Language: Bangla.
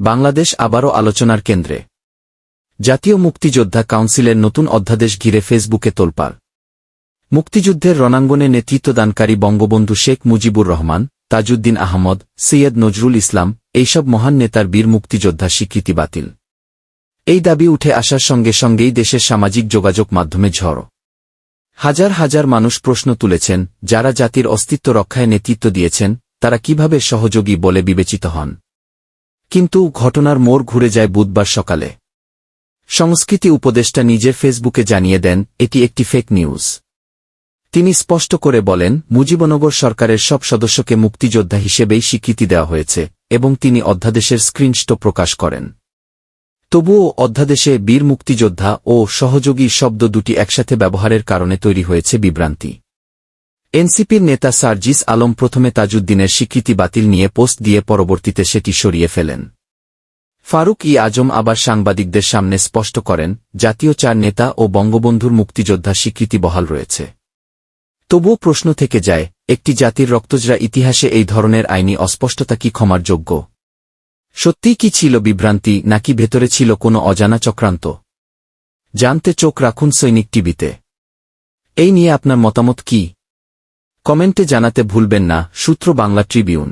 বাংলাদেশ আবারও আলোচনার কেন্দ্রে। জাতীয় মুক্তিযোদ্ধা কাউন্সিলের নতুন অধ্যাদেশ ঘিরে ফেসবুকে তোলপাড়। মুক্তিযুদ্ধের রণাঙ্গনে নেতৃত্বদানকারী বঙ্গবন্ধু শেখ মুজিবুর রহমান, তাজউদ্দিন আহমদ, সৈয়দ নজরুল ইসলাম, এইসব মহান নেতার বীর মুক্তিযোদ্ধা স্বীকৃতি বাতিল। এই দাবি উঠে আসার সঙ্গে সঙ্গেই দেশের সামাজিক যোগাযোগ মাধ্যমে ঝড়। হাজার হাজার মানুষ প্রশ্ন তুলেছেন, যারা জাতির অস্তিত্ব রক্ষায় নেতৃত্ব দিয়েছেন, তারা কীভাবে সহযোগী বলে বিবেচিত হন? কিন্তু ঘটনার মোড় ঘুরে যায় বুধবার সকালে। সংস্কৃতি উপদেষ্টা নিজের ফেসবুকে জানিয়ে দেন, এটি একটি ফেক নিউজ তিনি স্পষ্ট করে বলেন, মুজিবনগর সরকারের সব সদস্যকে মুক্তিযোদ্ধা হিসেবেই স্বীকৃতি দেওয়া হয়েছে, এবং তিনি অধ্যাদেশের স্ক্রিনশট প্রকাশ করেন। তবুও অধ্যাদেশে বীর মুক্তিযোদ্ধা ও সহযোগী শব্দ দুটি একসাথে ব্যবহারের কারণে তৈরি হয়েছে বিভ্রান্তি। এনসিপির নেতা সার্জিস আলম প্রথমে তাজউদ্দিনের স্বীকৃতি বাতিল নিয়ে পোস্ট দিয়ে পরবর্তীতে সেটি সরিয়ে ফেলেন। ফারুক ই আজম আবার সাংবাদিকদের সামনে স্পষ্ট করেন, জাতীয় চার নেতা ও বঙ্গবন্ধুর মুক্তিযোদ্ধা স্বীকৃতি বহাল রয়েছে। তবুও প্রশ্ন থেকে যায়, একটি জাতির রক্তজরা ইতিহাসে এই ধরনের আইনি অস্পষ্টতা কি ক্ষমার যোগ্য? সত্যিই কি ছিল বিভ্রান্তি, নাকি ভেতরে ছিল কোনো অজানা চক্রান্ত? জানতে চোখ রাখুন সৈনিক টিভিতে। এই নিয়ে আপনার মতামত কি? কমেন্টে জানাতে ভুলবেন না সূত্র বাংলা ট্রিবিউন।